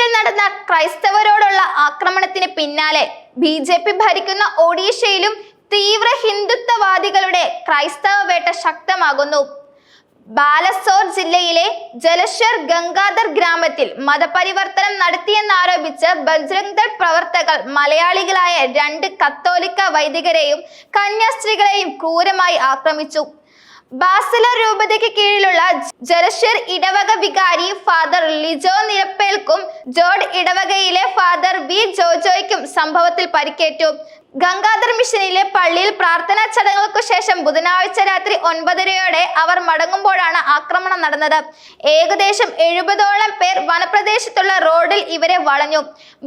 മസ്കറ്റിൽ നടന്ന ക്രൈസ്തവരോടുള്ള ആക്രമണത്തിന് പിന്നാലെ ബി ജെ പി ഭരിക്കുന്ന ഒഡീഷയിലും തീവ്ര ഹിന്ദുത്വവാദികളുടെ ക്രൈസ്തവ വേട്ട ശക്തമാകുന്നു. ബാലസോർ ജില്ലയിലെ ജലശ്വർ ഗംഗാധർ ഗ്രാമത്തിൽ മതപരിവർത്തനം നടത്തിയെന്നാരോപിച്ച് ബജ്രംഗ് ദൾ പ്രവർത്തകർ മലയാളികളായ രണ്ട് കത്തോലിക്ക വൈദികരെയും കന്യാസ്ത്രീകളെയും ക്രൂരമായി ആക്രമിച്ചു. ബാസല രൂപതയ്ക്ക് കീഴിലുള്ള ജലശ്വർ ഇടവക വികാരി ഫാദർ ലിജോ നിരപ്പേൽക്കും ജോർഡ് ഇടവകയിലെ ഫാദർ വി ജോജോയ്ക്കും സംഭവത്തിൽ പരിക്കേറ്റു. ഗംഗാധർ മിഷനിലെ പള്ളിയിൽ പ്രാർത്ഥനാ ചടങ്ങുകൾക്കു ശേഷം ബുധനാഴ്ച രാത്രി ഒൻപതരയോടെ അവർ മടങ്ങുമ്പോഴാണ് ആക്രമണം നടന്നത്. ഏകദേശം എഴുപതോളം പേർ വനപ്രദേശത്തുള്ള റോഡിൽ ഇവരെ വളഞ്ഞു.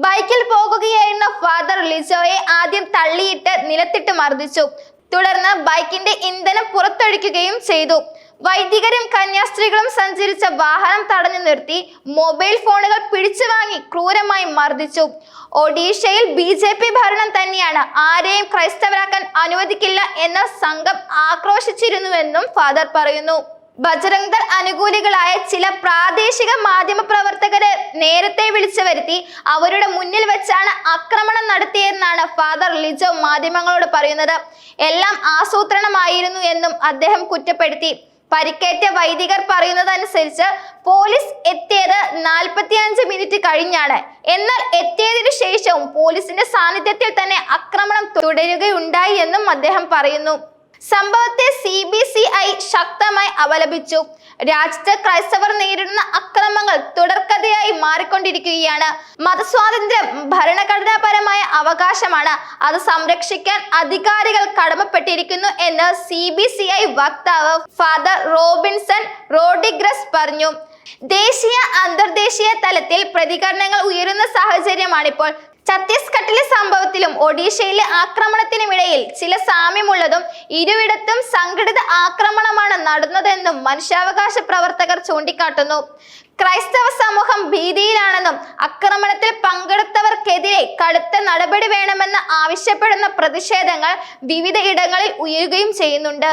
ബൈക്കിൽ പോകുകയായിരുന്ന ഫാദർ ലിജോയെ ആദ്യം തള്ളിയിട്ട് നിലത്തിട്ട് മർദ്ദിച്ചു. തുടർന്ന് ബൈക്കിന്റെ ഇന്ധനം പുറത്തൊഴിക്കുകയും ചെയ്തു. വൈദികരും കന്യാസ്ത്രീകളും സഞ്ചരിച്ച വാഹനം തടഞ്ഞു നിർത്തി. മൊബൈൽ ഫോണുകൾ പിടിച്ചു വാങ്ങി ക്രൂരമായി മർദ്ദിച്ചു. ഒഡീഷയിൽ ബി ജെ പി ഭരണം തന്നെയാണ്. ആരെയും ക്രൈസ്തവരാക്കാൻ അനുവദിക്കില്ല എന്ന സംഘം ആക്രോശിച്ചിരുന്നുവെന്നും ഫാദർ പറയുന്നു. ബജറംഗ് ദൾ അനുകൂലികളായ ചില പ്രാദേശിക മാധ്യമ പ്രവർത്തകരെ നേരത്തെ വിളിച്ചു വരുത്തി അവരുടെ മുന്നിൽ വെച്ചാണ് ആക്രമണം നടത്തിയതെന്നാണ് ഫാദർ ലിജോ മാധ്യമങ്ങളോട് പറയുന്നത്. എല്ലാം ആസൂത്രണമായിരുന്നു എന്നും അദ്ദേഹം കുറ്റപ്പെടുത്തി. പരിക്കേറ്റ വൈദികർ പറയുന്നതനുസരിച്ച് പോലീസ് എത്തിയത് നാൽപ്പത്തിയഞ്ച് മിനിറ്റ് കഴിഞ്ഞാണ്. എന്നാൽ എത്തിയതിനു ശേഷവും പോലീസിന്റെ സാന്നിധ്യത്തിൽ തന്നെ ആക്രമണം തുടരുകയുണ്ടായി എന്നും അദ്ദേഹം പറയുന്നു. സംഭവത്തെ സി ബി സി ഐ ശക്തമായി അപലപിച്ചു രാജ്യത്ത് ക്രൈസ്തവർ നേരിടുന്ന അക്രമങ്ങൾ തുടർക്കഥയായി മാറിക്കൊണ്ടിരിക്കുകയാണ്. മതസ്വാതന്ത്ര്യം ഭരണഘടനാപരമായ അവകാശമാണ്. അത് സംരക്ഷിക്കാൻ അധികാരികൾ കടമപ്പെട്ടിരിക്കുന്നു എന്ന് സി ബി സി ഐ വക്താവ് ഫാദർ റോബിൻസൺ റോഡിഗ്രസ് പറഞ്ഞു. ദേശീയ അന്തർദേശീയ തലത്തിൽ പ്രതികരണങ്ങൾ ഉയരുന്ന സാഹചര്യമാണിപ്പോൾ. ഛത്തീസ്ഗഡിലെ സംഭവത്തിലും ഒഡീഷയിലെ ആക്രമണത്തിനുമിടയിൽ ചില സാമ്യമുള്ളതും ഇരുവിടത്തും സംഘടിത ആക്രമണമാണ് നടന്നതെന്നും മനുഷ്യാവകാശ പ്രവർത്തകർ ചൂണ്ടിക്കാട്ടുന്നു. ക്രൈസ്തവ സമൂഹം ഭീതിയിലാണെന്നും ആക്രമണത്തിൽ പങ്കെടുത്തവർക്കെതിരെ കടുത്ത നടപടി വേണമെന്ന് ആവശ്യപ്പെടുന്ന പ്രതിഷേധങ്ങൾ വിവിധ ഇടങ്ങളിൽ ഉയരുകയും ചെയ്യുന്നുണ്ട്.